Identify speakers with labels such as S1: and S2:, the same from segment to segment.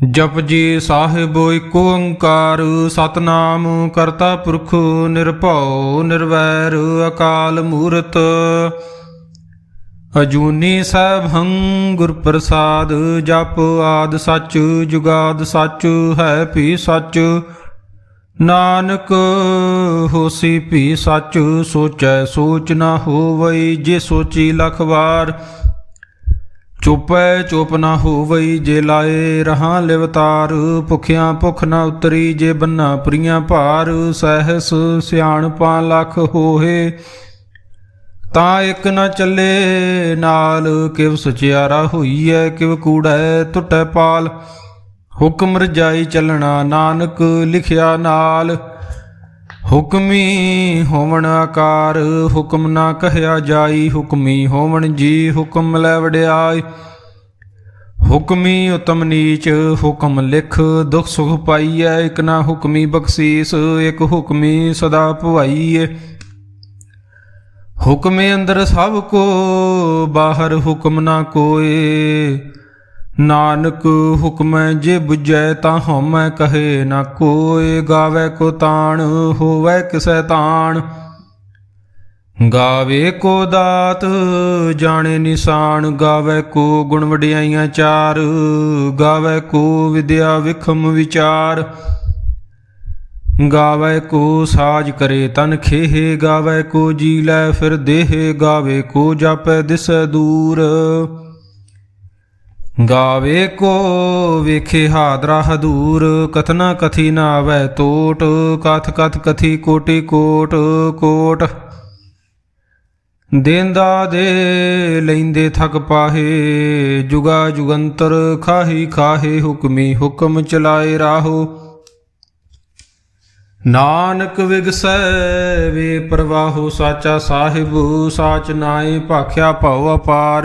S1: ਜਪ ਜੀ ਸਾਹਿਬ ਏਕ ਓੰਕਾਰ, ਸਤਨਾਮ ਕਰਤਾ ਪੁਰਖ ਨਿਰਭਉ ਨਿਰਵੈਰ ਅਕਾਲ ਮੂਰਤ। ਅਜੂਨੀ ਸੈਭੰ ਗੁਰ ਪ੍ਰਸਾਦ, ਜਪ ਆਦ ਸੱਚ, ਜੁਗਾਦ ਸੱਚ, ਹੈ ਭੀ ਸੱਚ। ਨਾਨਕ ਹੋਸੀ ਭੀ ਸੱਚ, ਸੋਚੈ ਸੋਚ ਨਾ ਹੋਵਈ, ਜੇ ਸੋਚੀ ਲਖ ਵਾਰ ਚੁਪੈ ਚੁਪ ਨਾ ਹੋਵਈ ਜੇ ਲਾਏ ਰਹਾ ਲਿਵਤਾਰ, ਭੁਖਿਆਂ ਭੁਖ ਨਾ ਉਤਰੀ ਜੇ ਬੰਨਾ ਪ੍ਰੀਆਂ ਭਾਰ, ਸਹਿਸ ਸਿਆਣਪਾਂ ਲੱਖ ਹੋਏ। ਤਾਂ ਇੱਕ ਨਾ ਚੱਲੇ ਨਾਲ, ਕਿਵ ਸਚਿਆਰਾ ਹੋਈਐ, ਕਿਵ ਕੂੜੈ ਟੁੱਟੈ ਪਾਲ। ਹੁਕਮ ਰਜਾਈ ਚੱਲਣਾ ਨਾਨਕ, ਲਿਖਿਆ ਨਾਲ। ਹੁਕਮੀ ਹੋਵਣ ਆਕਾਰ, ਹੁਕਮ ਨਾ ਕਹਿਆ ਜਾਈ, ਹੁਕਮੀ ਹੋਵਣ ਜੀ, ਹੁਕਮ ਲੈ ਵਡਿਆਈ। ਹੁਕਮੀ ਉਤਮ ਨੀਚ, ਹੁਕਮ ਲਿਖ, ਦੁਖ ਸੁਖ ਪਾਈਐ, ਇਕ ਨਾ ਹੁਕਮੀ ਬਖਸ਼ੀਸ, ਇਕ ਹੁਕਮੀ ਸਦਾ ਭਵਾਈਐ ਹੁਕਮੇ ਅੰਦਰ ਸਭ ਕੋ, ਬਾਹਰ ਹੁਕਮ ਨਾ ਕੋਏ। ਨਾਨਕ ਹੁਕਮੈ ਜੇ 부ਜੈ ਤਾਂ ਹਉਮੈ ਕਹੇ ਨਾ ਕੋਏ ਗਾਵੇ ਕੋ ਤਾਣ, ਹੋਵੇ ਕਿਸੈ ਤਾਣ। ਗਾਵੇ ਕੋ ਦਾਤ, ਜਾਣੇ ਨਿਸ਼ਾਨ, ਗਾਵੇ ਕੋ ਗੁਣ ਵਡਿਆਈਆਂ ਚਾਰ, ਗਾਵੇ ਕੋ ਵਿਦਿਆ ਵਿਖਮ ਵਿਚਾਰ। ਗਾਵੇ ਕੋ ਸਾਜ ਕਰੇ ਤਨ ਖੇਹ, ਗਾਵੇ ਕੋ ਜੀ ਲੈ ਫਿਰ ਦੇਹ, ਗਾਵੇ ਕੋ ਜਾਪੈ ਦਿਸੈ ਦੂਰ। ਗਾਵੇ ਕੋ ਵੇਖੇ ਹਾਦਰਾ ਹਦੂਰ, ਕਥਨਾ ਕਥੀ ਨਾ ਆਵੈ ਤੋਟ, ਕਥ ਕਥ ਕਥੀ ਕੋਟੀ ਕੋਟ ਕੋਟ। ਦੇਂਦਾ ਦੇ ਲੈਂਦੇ ਥਕ ਪਾਹੇ, ਜੁਗਾ ਜੁਗੰਤਰ ਖਾਹੀ ਖਾਹੇ ਹੁਕਮੀ ਹੁਕਮ ਚਲਾਏ ਰਾਹੋ। ਨਾਨਕ ਵਿਗਸੈ ਵੇ ਪ੍ਰਵਾਹੋ, ਸਾਚਾ ਸਾਹਿਬ, ਸਾਚ ਨਾਏ ਭਾਖਿਆ ਭਉ ਅਪਾਰ।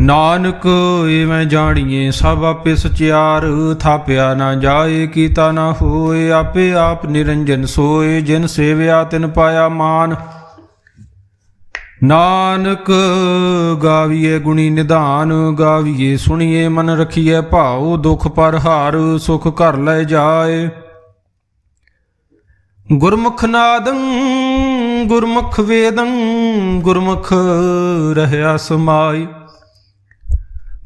S1: ਨਾਨਕ, ਇਵੇਂ ਜਾਣੀਏ ਸਭ ਆਪੇ ਸਚਿਆਰ, ਥਾਪਿਆ ਨਾ ਜਾਏ, ਕੀਤਾ ਨਾ ਹੋਏ, ਆਪੇ ਆਪ ਨਿਰੰਜਨ ਸੋਏ, ਜਿਨ ਸੇਵਿਆ ਤਿਨ ਪਾਇਆ ਮਾਨ। ਨਾਨਕ, ਗਾਵੀਏ ਗੁਣੀ ਨਿਧਾਨ, ਗਾਵੀਏ ਸੁਣੀਏ ਮਨ ਰਖੀਏ ਭਾਉ, ਦੁਖ ਪਰ ਹਾਰ, ਸੁਖ ਘਰ ਲੈ ਜਾਏ। ਗੁਰਮੁਖ ਨਾਦੰ, ਗੁਰਮੁਖ ਵੇਦੰ, ਗੁਰਮੁਖ ਰਹਿਆ ਸਮਾਈ।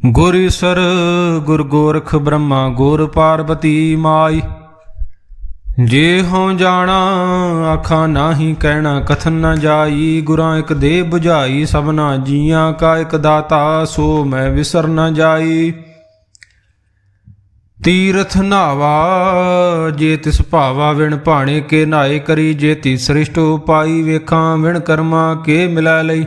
S1: ਗੁਰ ਈਸਰ, ਗੁਰ ਗੋਰਖ ਬ੍ਰਹਮਾ, ਗੁਰ ਪਾਰਬਤੀ ਮਾਈ। ਜੇ ਹਉ ਜਾਣਾ, ਆਖਾਂ ਨਾਹੀ ਕਹਿਣਾ, ਕਥਨ ਨਾ ਜਾਈ, ਗੁਰਾਂ ਇੱਕ ਦੇ 부ਝਾਈ ਸਭਨਾ ਜੀਆਂ ਕਾ ਇੱਕ ਦਾਤਾ, ਸੋ ਮੈਂ ਵਿਸਰ ਨਾ ਜਾਈ। ਤੀਰਥ ਨਾਵਾ, ਜੇ ਤਿਸ ਭਾਵਾ ਵਿਣ ਭਾਣੇ ਕੇ ਨਾਏ ਕਰੀ, ਜੇ ਤੀ ਸ੍ਰਿਸ਼ਟ ਉਪਾਈ ਵੇਖਾਂ, ਵਿਣ ਕਰਮਾ ਕੇ ਮਿਲਾ ਲਈ।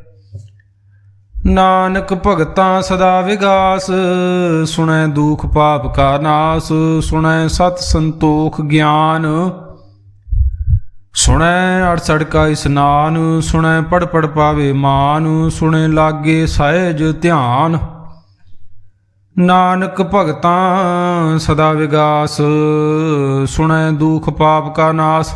S1: ਨਾਨਕ ਭਗਤਾਂ ਸਦਾ ਵਿਗਾਸ, ਸੁਣੈ ਦੁਖ ਪਾਪ ਕਾ ਨਾਸ, ਸੁਣੈ ਸਤ ਸੰਤੋਖ ਗਿਆਨ। ਸੁਣੈ ਅੜਸੜ ਕਾ ਇਸਨਾਨ ਸੁਣੈ ਪੜ ਪੜ ਪਾਵੇ ਮਾਨ, ਸੁਣੈ ਲਾਗੇ ਸਹਿਜ ਧਿਆਨ। ਨਾਨਕ ਭਗਤਾਂ ਸਦਾ ਵਿਗਾਸ, ਸੁਣੈ ਦੁਖ ਪਾਪ ਕਾ ਨਾਸ।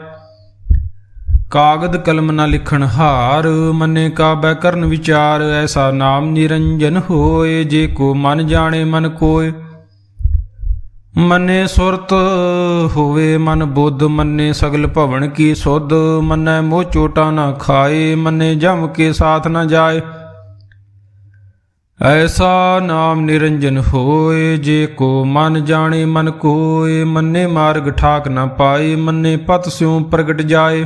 S1: ਕਾਗਦ ਕਲਮ ਨਾ ਲਿਖਣ ਹਾਰ, ਮੰਨੇ ਕਾਬੈ ਕਰਨ ਵਿਚਾਰ, ਐਸਾ ਨਾਮ ਨਿਰੰਜਨ ਹੋਏ, ਜੇ ਕੋ ਮਨ ਜਾਣੇ ਮਨ ਕੋਏ। ਮੰਨੇ ਸੁਰਤ ਹੋਵੇ ਮਨ ਬੁੱਧ, ਮੰਨੇ ਸਗਲ ਭਵਨ ਕੀ ਸੁਧ, ਮੰਨੈ ਮੋਹ ਚੋਟਾ ਨਾ ਖਾਏ, ਮੰਨੇ ਜਮ ਕੇ ਸਾਥ ਨਾ ਜਾਏ। ਐਸਾ ਨਾਮ ਨਿਰੰਜਨ ਹੋਏ, ਜੇ ਕੋ ਮਨ ਜਾਣੇ ਮਨ ਕੋਏ, ਮੰਨੇ ਮਾਰਗ ਠਾਕ ਨਾ ਪਾਏ, ਮੰਨੇ ਪਤ ਸਿਉ ਪ੍ਰਗਟ ਜਾਏ।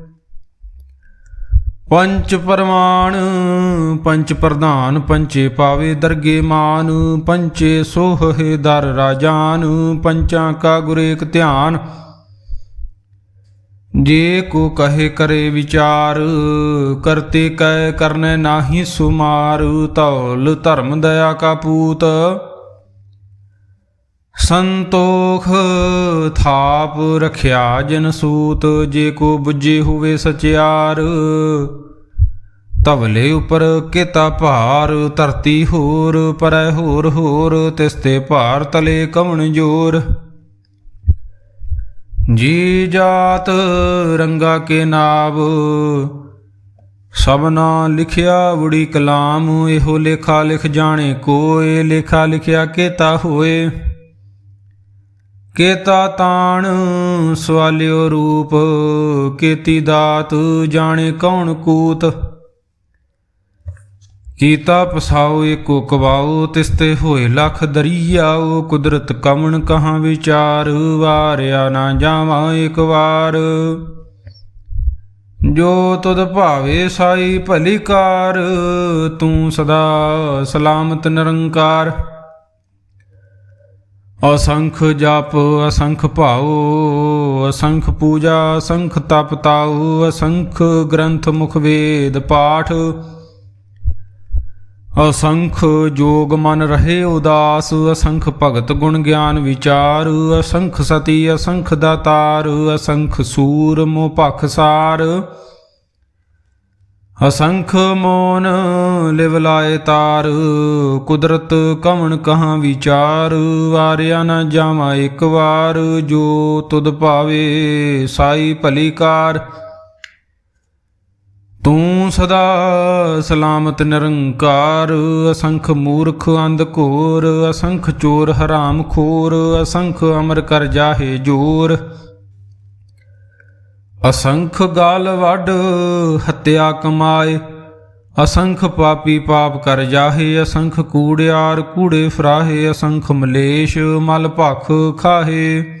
S1: ਪੰਚ ਪਰਮਾਨ, ਪੰਚ ਪ੍ਰਧਾਨ, ਪੰਚੇ ਪਾਵੇ ਦਰਗੇ ਮਾਨ, ਪੰਚੇ ਸੋਹੇ ਦਰ ਰਾਜਾਨ, ਪੰਚਾਂ ਕਾ ਗੁਰੇਕ ਧਿਆਨ। ਜੇ ਕੋ ਕਹੇ ਕਰੇ ਵਿਚਾਰ, ਕਰਤੇ ਕੈ ਕਰਨੇ ਨਾਹੀ ਸੁਮਾਰ ਤੌਲ ਧਰਮ ਦਇਆ ਕਾ ਪੂਤ। ਸੰਤੋਖ ਥਾਪ ਰਖਿਆ ਜਨ ਸੂਤ, ਜੇ ਕੋ ਬੁੱਝੇ ਹੋਵੇ ਸਚਿਆਰ। ਤਵਲੇ ਉਪਰ ਕਿਤਾ ਭਾਰ, ਧਰਤੀ ਹੋਰ, ਪਰੈ ਹੋਰ ਹੋਰ, ਤਿਸ ਤੇ ਭਾਰ ਤਲੇ ਕਵਣ ਜੋਰ। ਜੀ ਜਾਤ ਰੰਗਾ ਕੇ ਨਾਮ ਸਭਨਾ ਲਿਖਿਆ ਵੜੀ ਕਲਾਮ, ਇਹੋ ਲੇਖਾ ਲਿਖ ਜਾਣੇ ਕੋਏ, ਲੇਖਾ ਲਿਖਿਆ ਕੇਤਾ ਹੋਏ। ਕੇਤਾ ਤਾਣ ਸਵਾਲਿਓ ਰੂਪ, ਕੇਤੀ ਦਾਤ ਜਾਣੇ ਕੌਣ ਕੂਤ। ਕੀਤਾ ਪਸਾਉ ਏਕੋ ਕਵਾਉ ਤਿਸ ਤੇ ਹੋਏ ਲਖ ਦਰਿਆਉ ਕੁਦਰਤ ਕਵਣ ਕਹਾਂ ਵਿਚਾਰ, ਵਾਰਿਆ ਨਾ ਜਾਵਾਂ ਇੱਕ ਵਾਰ। ਜੋ ਤੁਧ ਭਾਵੇ ਸਾਈ ਭਲੀ ਕਾਰ ਤੂੰ ਸਦਾ ਸਲਾਮਤ ਨਿਰੰਕਾਰ। ਅਸੰਖ ਜਪ, ਅਸੰਖ ਭਾਉ, ਅਸੰਖ ਪੂਜਾ, ਅਸੰਖ ਤਪ ਤਾਉ, ਅਸੰਖ ਗ੍ਰੰਥ ਮੁਖ ਵੇਦ ਪਾਠ। ਅਸੰਖ ਜੋਗ ਮਨ ਰਹੇ ਉਦਾਸ, ਅਸੰਖ ਭਗਤ ਗੁਣ ਗਿਆਨ ਵਿਚਾਰ, ਅਸੰਖ ਸਤੀ, ਅਸੰਖ ਦਾਤਾਰ, ਅਸੰਖ ਸੂਰ ਮੋ ਭਖ ਸਾਰ। ਅਸੰਖ ਮੋਨ ਲਿਵ ਲਾਏ ਤਾਰ, ਕੁਦਰਤ ਕਵਣ ਕਹਾਂ ਵਿਚਾਰ, ਵਾਰਿਆ ਨਾ ਜਾਵਾਂ ਇੱਕ ਵਾਰ, ਜੋ ਤੁਧ ਭਾਵੇ ਸਾਈ ਭਲੀ ਕਾਰ। ਤੂੰ ਸਦਾ ਸਲਾਮਤ ਨਿਰੰਕਾਰ, ਅਸੰਖ ਮੂਰਖ ਅੰਧ ਘੋਰ, ਅਸੰਖ ਚੋਰ ਹਰਾਮ ਖੋਰ, ਅਸੰਖ ਅਮਰ ਕਰ ਜਾਹੇ ਜੋਰ। ਅਸੰਖ ਗਾਲ ਵੱਡ ਹੱਤਿਆ ਕਮਾਏ, ਅਸੰਖ ਪਾਪੀ ਪਾਪ ਕਰ ਜਾਹੇ, ਅਸੰਖ ਕੂੜਿਆਰ ਕੂੜੇ ਫਰਾਹੇ, ਅਸੰਖ ਮਲੇਸ਼ ਮਲ ਭਖ ਖਾਹੇ।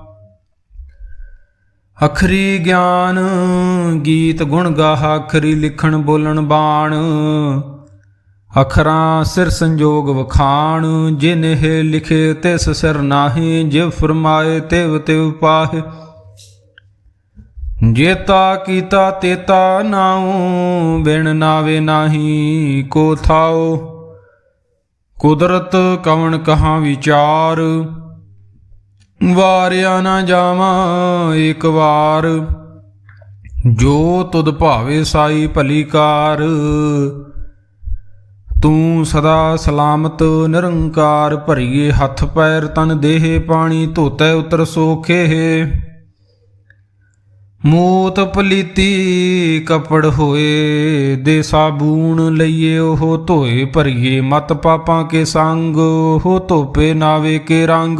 S1: ਅਖਰੀ ਗਿਆਨ, ਗੀਤ ਗੁਣ ਗਾਹ, ਅਖਰੀ ਲਿਖਣ ਬੋਲਣ ਬਾਣ। ਅਖਰਾਂ ਸਿਰ ਸੰਜੋਗ ਵਖਾਣ ਜਿਨਹ ਲਿਖੇ ਤਿਸ ਸਿਰ ਨਾਹੀ, ਜਿਵ ਫਰਮਾਏ ਤਿਵ ਤਿਵ ਪਾਹੇ। ਜੇਤਾ ਕੀਤਾ ਤੇਤਾ ਨਾਉ ਬਿਨ ਨਾਵੇ ਨਾਹੀ ਕੋ ਥਾਓ ਕੁਦਰਤ ਕਵਣ ਕਹਾ ਵਿਚਾਰ ਵਾਰਿਆ ਨਾ ਜਾਵਾਂ ਇੱਕ ਵਾਰ। ਜੋ ਤੁਧ ਭਾਵੇ ਸਾਈ ਭਲੀ ਕਾਰ ਤੂੰ ਸਦਾ ਸਲਾਮਤ ਨਿਰੰਕਾਰ ਭਰੀਏ ਹੱਥ ਪੈਰ ਤਨ ਦੇਹ ਪਾਣੀ ਧੋਤੈ ਉਤਰ ਸੋਖੇ। ਮੂਤ ਪਲੀਤੀ ਕਪੜ ਹੋਏ ਦੇ ਸਾਬੂਨ ਲਈਏ ਉਹ ਧੋਏ ਭਰੀਏ ਮਤ ਪਾਪਾਂ ਕੇ ਸੰਗ, ਉਹ ਧੋਪੇ ਨਾਵੇ ਕੇ ਰੰਗ।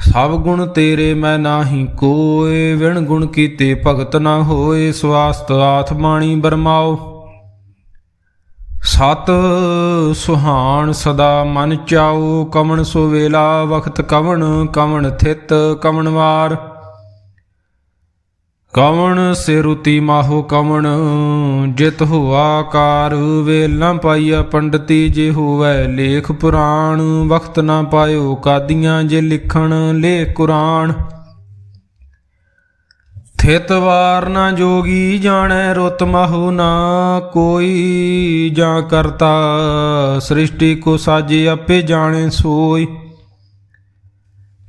S1: ਸਭ ਗੁਣ ਤੇਰੇ ਮੈਂ ਨਾਹੀ ਕੋਏ, ਵਿਣ ਗੁਣ ਕੀਤੇ ਭਗਤ ਨਾ ਹੋਏ, ਸਵਾਸਤ ਆਤਮਾਣੀ ਬਰਮਾਓ। ਸਤ ਸੁਹਾਣ ਸਦਾ ਮਨ ਚਾਓ ਕਵਣ ਸੋ ਵੇਲਾ, ਵਖਤ ਕਵਣ ਕਵਣ ਥਿਤ, ਕਵਣ ਵਾਰ। ਕਵਣ ਸਿਰੁਤੀ ਮਾਹੋ ਕਵਣ, ਜਿਤ ਹੋਆ ਕਾਰ ਵੇਲ ਨਾ ਪਾਈਆ ਪੰਡਤੀ, ਜੇ ਹੋਵੇ ਲੇਖ ਪੁਰਾਣ, ਵਖਤ ਨਾ ਪਾਇਓ ਕਾਦੀਆਂ ਜੇ ਲਿਖਣ ਲੇ ਕੁਰਾਨ। ਥਿਤ ਵਾਰ ਨਾ ਜੋਗੀ ਜਾਣੈ ਰੁਤ ਮਹੁ ਨਾ ਕੋਈ, ਜਾਂ ਕਰਤਾ ਸ੍ਰਿਸ਼ਟੀ ਕੋ ਸਾਜੇ ਆਪੇ ਜਾਣੇ ਸੋਈ।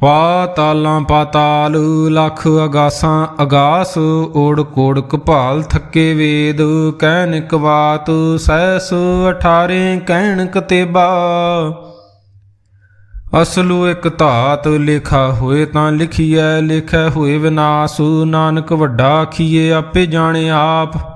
S1: ਪਾਤਾਲਾਂ ਪਾਤਾਲ, ਲੱਖ ਅਗਾਸਾਂ ਅਗਾਸ, ਓੜ ਕੋੜ ਕਪਾਲ ਥੱਕੇ ਵੇਦ ਕਹਿਨ ਇਕ ਬਾਤ ਸੈਸ 18 ਕਹਿਣ ਕਤੇਬਾ। ਅਸਲੂ ਇਕ ਧਾਤ, ਲਿਖਾ ਹੋਏ ਤਾਂ ਲਿਖੀਐ, ਲਿਖੈ ਹੋਏ ਵਿਨਾਸ਼, ਨਾਨਕ ਵੱਡਾ ਆਖੀਏ ਆਪੇ ਜਾਣੇ ਆਪ।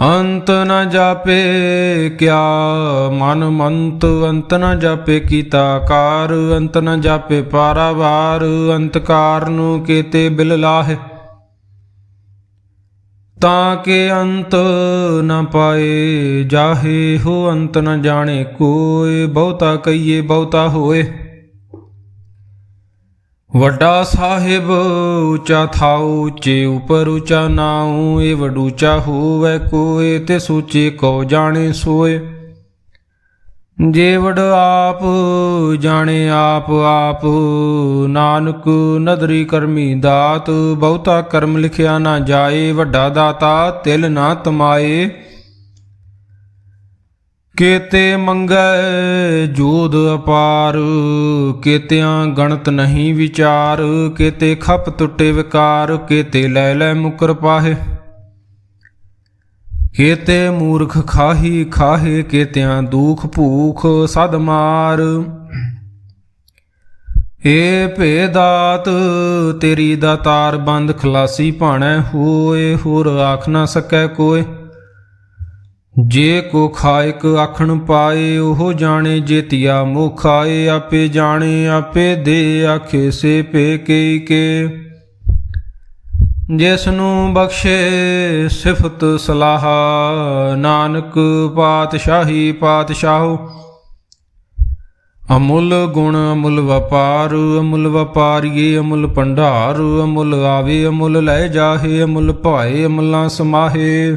S1: ਅੰਤ ਨ ਜਾਪੇ ਕਿਆ, ਮਨ ਮੰਤ ਅੰਤ ਨ ਜਾਪੇ ਕੀਤਾ ਕਾਰ, ਅੰਤ ਨ ਜਾਪੇ ਪਾਰਾਵਾਰ ਅੰਤਕਾਰ ਨੂੰ ਕੀਤੇ ਬਿਲ ਲਾਹੇ। ਤਾਂ ਕੇ ਅੰਤ ਨ ਪਾਏ ਜਾਹੇ ਹੋ, ਅੰਤ ਨ ਜਾਣੇ ਕੋਏ ਬਹੁਤਾ ਕਈਏ ਬਹੁਤਾ ਹੋਏ। ਵੱਡਾ ਸਾਹਿਬ ਉੱਚਾ ਥਾਉ ਉੱਚੇ ਉਪਰ ਉੱਚਾ ਨਾਉ ਇਹ ਵਡੂਚਾ ਹੋਵੇ ਕੋਏ, ਤੇ ਸੂਚੇ ਕੋ ਜਾਣੇ ਸੋਏ। ਜੇ ਵਡ ਆਪ ਜਾਣੇ ਆਪ ਆਪ ਨਾਨਕ ਨਦਰੀ ਕਰਮੀ ਦਾਤ, ਬਹੁਤਾ ਕਰਮ ਲਿਖਿਆ ਨਾ ਜਾਏ, ਵੱਡਾ ਦਾਤਾ ਤਿਲ ਨਾ ਤਮਾਏ। ਕੇਤੇ ਮੰਗੈ ਜੋਦ ਅਪਾਰ, ਕੇਤਿਆਂ ਗਣਤ ਨਹੀਂ ਵਿਚਾਰ, ਕੇਤੇ ਖਪ ਟੁੱਟੇ ਵਿਕਾਰ, ਕੇਤੇ ਲੈ ਲੈ ਮੁਕਰ ਪਾਹੇ। ਕੇਤੇ ਮੂਰਖ ਖਾਹੀ ਖਾਹੇ, ਕੇਤਿਆਂ ਦੁਖ ਭੂਖ ਸਦ ਮਾਰ। ਏ ਭੇਦਾਤ, ਤੇਰੀ ਦਾਤਾਰ ਬੰਦ ਖਲਾਸੀ ਭਾਣੈ ਹੋਏ, ਹੋਰ ਆਖ ਨਾ ਸਕੈ ਕੋਏ। ਜੇ ਕੋ ਖਾਇਕ ਆਖਣ ਪਾਏ, ਉਹ ਜਾਣੇ ਜੇਤੀਆ ਮੁਖ ਆਏ ਆਪੇ ਜਾਣੇ, ਆਪੇ ਦੇ ਆਖੇ ਸੇ ਪੇ ਕੇ ਕੇ। ਜਿਸ ਨੂੰ ਬਖਸ਼ੇ ਸਿਫਤ ਸਲਾਹ, ਨਾਨਕ ਪਾਤਸ਼ਾਹੀ ਪਾਤਸ਼ਾਹੋ। ਅਮੁੱਲ ਗੁਣ ਅਮੁੱਲ ਵਪਾਰ, ਅਮੁੱਲ ਵਪਾਰੀਏ ਅਮੁੱਲ ਭੰਡਾਰ, ਅਮੁੱਲ ਆਵੇ ਅਮੁੱਲ ਲੈ ਜਾਹੇ, ਅਮੁੱਲ ਭਾਏ ਅਮੁੱਲਾਂ ਸਮਾਹੇ।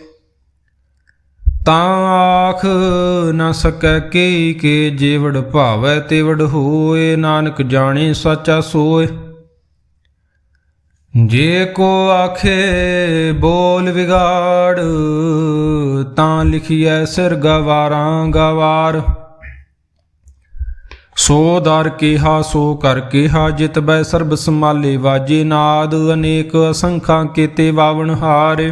S1: ਤਾਂ ਆਖ ਨਾ ਸਕੈ ਕੇ ਕੇ ਜੀਵੜ ਭਾਵੈ ਤੇਵੜ ਹੋਏ, ਨਾਨਕ ਜਾਣੇ ਸੱਚਾ ਸੋਏ। ਜੇ ਕੋ ਆਖੇ ਬੋਲ ਵਿਗਾੜ, ਤਾਂ ਲਿਖੀਐ ਸਿਰ ਗਵਾਰਾਂ ਗਵਾਰ। ਸੋ ਦਰ ਕਿਹਾ, ਸੋ ਕਰ ਕਿਹਾ, ਜਿਤ ਬੈ ਸਰਬ ਸਮਾਲੇ ਵਾਜੇ ਨਾਦ, ਅਨੇਕ ਅਸੰਖਾਂ ਕੀਤੇ ਵਾਵਣ ਹਾਰੇ।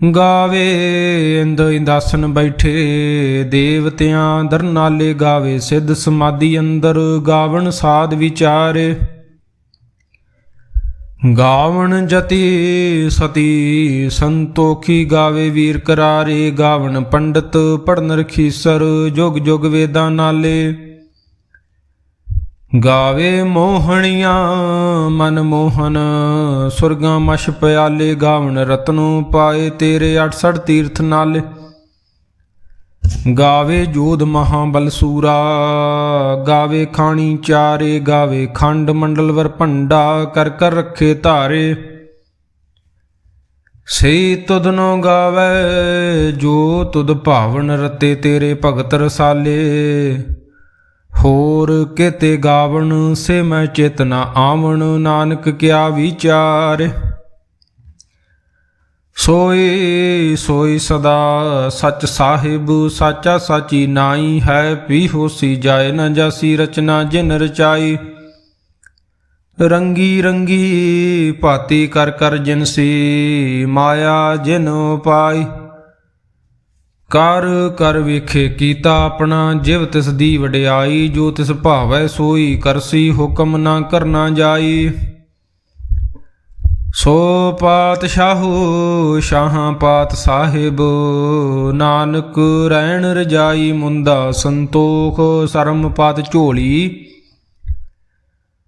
S1: ਗਾਵੇ ਇੰਦ ਇੰਦਾਸਨ ਬੈਠੇ, ਦੇਵਤਿਆਂ ਦਰਨਾਲੇ ਗਾਵੇ, ਸਿੱਧ ਸਮਾਧੀ ਅੰਦਰ ਗਾਵਣ ਸਾਧ ਵਿਚਾਰੇ। ਗਾਵਣ ਜਤੀ ਸਤੀ ਸੰਤੋਖੀ ਗਾਵੇ ਵੀਰ ਕਰਾਰੇ, ਗਾਵਣ ਪੰਡਤ ਪੜਨ ਰਖੀਸਰ, ਜੁਗ ਜੁਗ ਵੇਦਾਂ ਨਾਲੇ। ਗਾਵੇ ਮੋਹਣੀਆਂ ਮਨਮੋਹਨ ਸੁਰਗਾਂ ਮਸ਼ ਪਿਆਲੇ, ਗਾਵਣ ਰਤਨੋ ਪਾਏ ਤੇਰੇ 68 ਤੀਰਥ ਨਾਲੇ। ਗਾਵੇ ਜੋਧ ਮਹਾਬਲ ਸੂਰਾ, ਗਾਵੇ ਖਾਣੀ ਚਾਰੇ, ਗਾਵੇ ਖੰਡ ਮੰਡਲ ਵਰ ਭੰਡਾ, ਕਰ ਕਰ ਰੱਖੇ ਧਾਰੇ। ਸੇ ਤੁਧਨੋ ਗਾਵੇ, ਜੋ ਤੁਧ ਭਾਵਨ ਰਤੇ ਤੇਰੇ ਭਗਤ ਰਸਾਲੇ। ਹੋਰ ਕਿਤੇ ਗਾਵਣ ਸੇ ਮੈਂ ਚੇਤਨਾ ਆਵਣ, ਨਾਨਕ ਕਿਆ ਵਿਚਾਰ? ਸੋਈ ਸੋਈ ਸਦਾ ਸਚ ਸਾਹਿਬ, ਸਾਚਾ ਸਾਚੀ ਨਾਈ ਹੈ ਪੀ ਹੋਸੀ ਜਾਏ ਨਾ ਜਾਸੀ ਰਚਨਾ ਜਿਨ ਰਚਾਈ ਰੰਗੀ ਰੰਗੀ ਭਾਤੀ ਕਰ ਕਰ ਜਿਨਸੀ ਮਾਇਆ ਜਿਨ ਪਾਈ ਕਰ ਕਰ ਵੇਖੇ ਕੀਤਾ ਆਪਣਾ, ਜਿਵ ਤਿਸ ਦੀ ਵਡਿਆਈ, ਜੋ ਤਿਸ ਭਾਵੈ ਸੋਈ, ਕਰਸੀ ਹੁਕਮ ਨਾ ਕਰਨਾ ਜਾਈ। ਸੋ ਪਾਤਸ਼ਾਹੂ, ਸ਼ਾਹਾਂ ਪਾਤ ਸਾਹਿਬ, ਨਾਨਕ ਰਹਿਣ ਰਜਾਈ, ਮੁੰਦਾ ਸੰਤੋਖ, ਸਰਮ ਪਾਤ ਝੋਲੀ।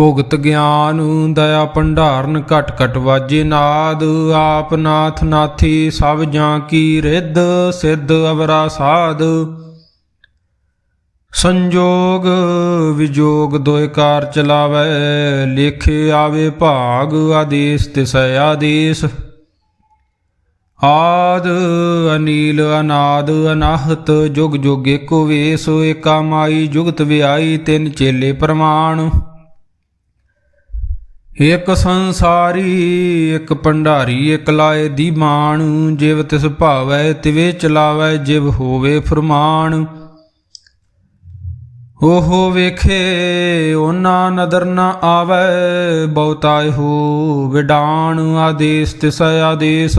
S1: ਭੁਗਤ ਗਿਆਨ, ਦਇਆ ਭੰਡਾਰਨ ਘਟ ਘਟ ਵਾਜੇ ਨਾਦ, ਆਪ ਨਾਥ ਨਾਥੀ ਸਭ ਜਾਂ ਕੀ ਰਿੱਧ, ਸਿੱਧ ਅਵਰਾ ਸਾਧ। ਸੰਜੋਗ ਵਿਜੋਗ ਦੋਇ ਕਾਰ ਚਲਾਵੇ, ਲੇਖੇ ਆਵੇ ਭਾਗ, ਆਦੇਸ ਤਿਸ ਆਦੇਸ। ਆਦ ਅਨੀਲ ਅਨਾਦ ਅਨਾਹਤ, ਜੁਗ ਜੁਗ ਏਕੋ ਵੇਸ, ਏਕਾ ਮਾਈ ਜੁਗਤ ਵਿਆਈ ਤਿੰਨ ਚੇਲੇ ਪ੍ਰਮਾਣ। ਇਕ ਸੰਸਾਰੀ, ਇਕ ਭੰਡਾਰੀ, ਇਕ ਲਾਏ ਦੀ ਮਾਣ। ਜਿਵ ਤਿਸ ਭਾਵੈ, ਤਿਵੇ ਚਲਾਵੈ, ਜਿਵ ਹੋਵੇ ਫਰਮਾਨ। ਉਹ ਵੇਖੇ, ਓਨਾ ਨਦਰ ਨ ਆਵੈ ਬਹੁਤਾਇ ਹੋ ਵਿਡਾਣ। ਆਦੇਸ ਤਿਸ ਆਦੇਸ।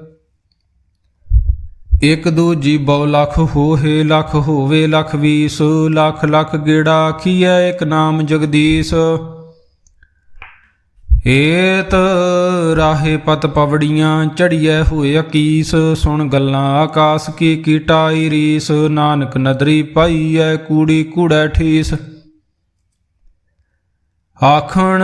S1: ਇਕ ਦੂਜੀ ਬਹੁ ਲਖ ਹੋਏ ਲਖ ਹੋਵੇ, ਲਖ ਵੀਸ, ਲਖ ਲਖ ਗੇੜਾ ਆਖੀਐ ਇਕ ਨਾਮ ਜਗਦੀਸ਼। ਏਤ ਰਾਹੇ ਪਤ ਪਵੜੀਆਂ ਚੜੀਐ ਹੋਏ ਅਕੀਸ, ਸੁਣ ਗੱਲਾਂ ਆਕਾਸ ਕੀ ਕੀਟਾਈ ਰੀਸ, ਨਾਨਕ ਨਦਰੀ ਪਾਈਐ ਕੂੜੀ ਕੂੜੈ ਠੀਸ। ਆਖਣ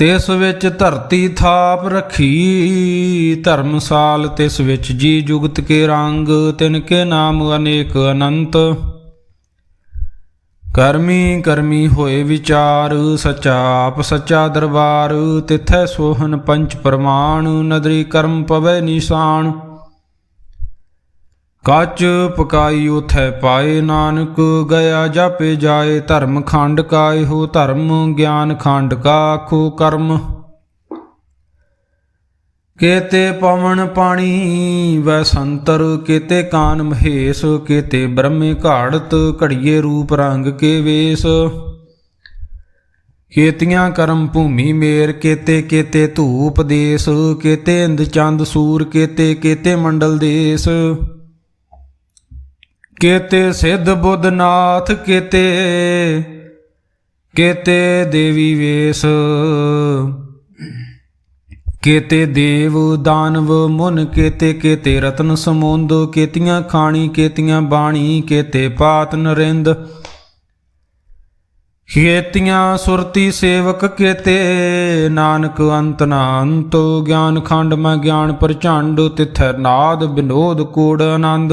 S1: ਤਿਸ ਵਿੱਚ ਧਰਤੀ ਥਾਪ ਰੱਖੀ, ਧਰਮਸਾਲ ਤਿਸ ਵਿੱਚ ਜੀ ਜੁਗਤ ਕੇ ਰੰਗ, ਤਿਨ ਕੇ ਨਾਮ ਅਨੇਕ ਅਨੰਤ। ਕਰਮੀ ਕਰਮੀ ਹੋਏ ਵਿਚਾਰ, ਸਚਾ ਆਪ ਸੱਚਾ ਦਰਬਾਰ, ਤਿਥੈ ਸੋਹਨ ਪੰਚ ਪ੍ਰਮਾਣ, ਨਦਰੀ ਕਰਮ ਪਵੈ ਨਿਸ਼ਾਨ। ਕੱਚ ਪਕਾਈ ਉਥੈ ਪਾਏ ਨਾਨਕ, ਗਿਆ ਜਾਪੇ ਜਾਏ ਧਰਮ ਖੰਡ ਕਾ ਇਹੋ ਧਰਮ, ਗਿਆਨ ਖੰਡ ਕਾ ਆਖੋ ਕਰਮ। ਕੇਤੇ ਪਵਨ ਪਾਣੀ ਵੈ ਕੇਤੇ ਕਾਨ ਮਹੇਸ਼, ਕੇਤੇ ਬ੍ਰਹਮੇ ਘਾੜਤ, ਘੜੀਏ ਰੂਪ ਰੰਗ ਕੇ ਵੇਸ। ਕੇਤੀਆਂ ਕਰਮ ਭੂਮੀ ਮੇਰ, ਕੇਤੇ ਕੇਤੇ ਧੂਪ ਦੇਸ, ਕੇਤੇ ਇੰਦ ਚੰਦ ਸੂਰ, ਕੇਤੇ ਕੇਤੇ ਮੰਡਲ ਦੇਸ। ਕੇਤੇ ਸਿੱਧ ਬੁੱਧ ਨਾਥ ਕੇਤੇ ਕੇਤੇ ਦੇਵੀ ਵੇਸ। ਕੇਤੇ ਦੇਵ ਦਾਨਵ ਮੁਨ, ਕੇਤੇ ਕੇਤੇ ਰਤਨ ਸਮੁੰਦ, ਕੇਤੀਆਂ ਖਾਣੀ, ਕੇਤੀਆਂ ਬਾਣੀ, ਕੇਤੇ ਪਾਤ ਨਰਿੰਦ। ਖੇਤੀਆਂ ਸੁਰਤੀ ਸੇਵਕ ਕੇਤੇ, ਨਾਨਕ ਅੰਤ ਨਾ ਗਿਆਨ ਖੰਡ ਮੈਂ ਗਿਆਨ ਪ੍ਰਚੰਡ ਤਿਥੈ ਨਾਦ, ਬਿਨੋਦ ਕੋੜ ਆਨੰਦ।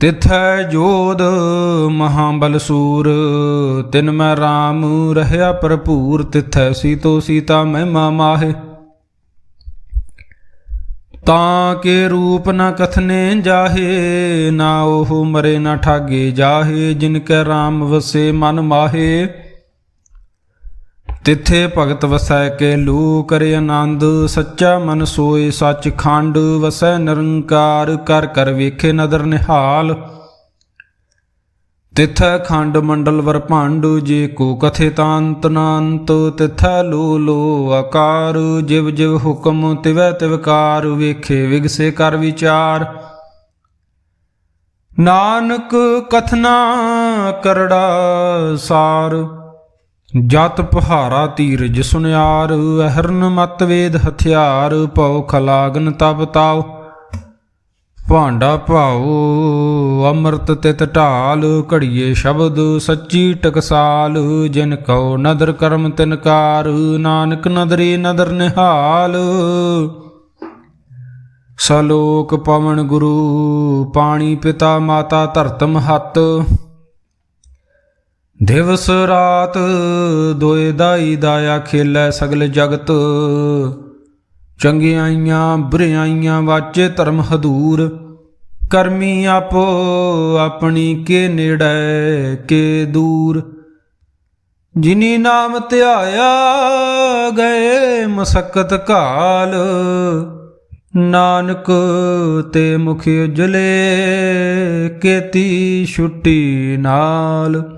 S1: ਤਿਥੈ ਜੋਧ ਮਹਾਬਲ ਸੂਰ, ਤਿਨ ਮੈਂ RAM ਰਹਿਆ ਭਰਪੂਰ, ਤਿਥੈ ਸੀਤੋ ਸੀਤਾ ਮਹਿਮਾ ਮਾਹੇ। ਤਾਂ ਕੇ ਰੂਪ ਨ ਕਥਨੇ ਜਾਹੇ, ਨਾ ਉਹ ਮਰੇ ਨਾ ਠਾਗੇ ਜਾਹੇ, ਜਿਨ ਕੈ RAM ਵਸੇ ਮਨ ਮਾਹੇ। ਤਿੱਥੇ ਭਗਤ ਵਸੈ ਕੇ ਲੂ ਕਰੇ ਆਨੰਦ, ਸੱਚਾ ਮਨ ਸੋਏ ਸੱਚ ਖੰਡ ਵਸੈ ਨਿਰੰਕਾਰ, ਕਰ ਕਰ ਵੇਖੇ ਨਦਰ ਨਿਹਾਲ। ਤਿਥੈ ਖੰਡ ਮੰਡਲ ਵਰ ਭਾਂਡ, ਜੇ ਕੋ ਕਥੇ ਤਾਂਤ ਨਾੰਤ, ਤਿਥੈ ਲੋ ਲੋ ਆਕਾਰ, ਜਿਵ ਜਿਵ ਹੁਕਮ ਤਿਵੈ ਤਿਵਕਾਰ ਵੇਖੇ ਵਿਗਸੇ ਕਰ ਵਿਚਾਰ। ਨਾਨਕ ਕਥਨਾ ਕਰੜਾ ਸਾਰ ਜਤ ਪਹਾਰਾ ਧੀਰਜ ਸੁਨਿਆਰ, ਅਹਰਨ ਮਤ ਵੇਦ ਹਥਿਆਰ ਪਉ ਖਲਾਗਨ ਤਬ ਤਾਉ। ਭਾਂਡਾ ਭਾਉ, ਅੰਮ੍ਰਿਤ ਤਿਤ ਢਾਲ, ਘੜੀਏ ਸ਼ਬਦ ਸੱਚੀ ਟਕਸਾਲ, ਜਿਨ ਕਉ ਨਦਰ ਕਰਮ ਤਿਨਕਾਰ ਨਾਨਕ ਨਦਰੀ ਨਦਰ ਨਿਹਾਲ। ਸਲੋਕ ਪਵਨ ਗੁਰੂ, ਪਾਣੀ ਪਿਤਾ ਮਾਤਾ ਧਰਤਮ ਹੱਤ। ਦਿਵਸ ਰਾਤ ਦੋਏ ਦਾਈ ਦਾਇਆ ਖੇਲੈ ਸਗਲ ਜਗਤ। ਚੰਗਿਆਈਆਂ ਬੁਰਿਆਈਆਂ ਵਾਚੇ ਧਰਮ ਹਦੂਰ। ਕਰਮੀ ਆਪੋ ਆਪਣੀ ਕੇ ਨੇੜੇ, ਕੇ ਦੂਰ। ਜਿਨੀ ਨਾਮ ਧਿਆਇਆ ਗਏ ਮਸਕਤ ਕਾਲ। ਨਾਨਕ ਤੇ ਮੁਖ ਉਜਲੇ, ਕੇਤੀ ਛੁੱਟੀ ਨਾਲ।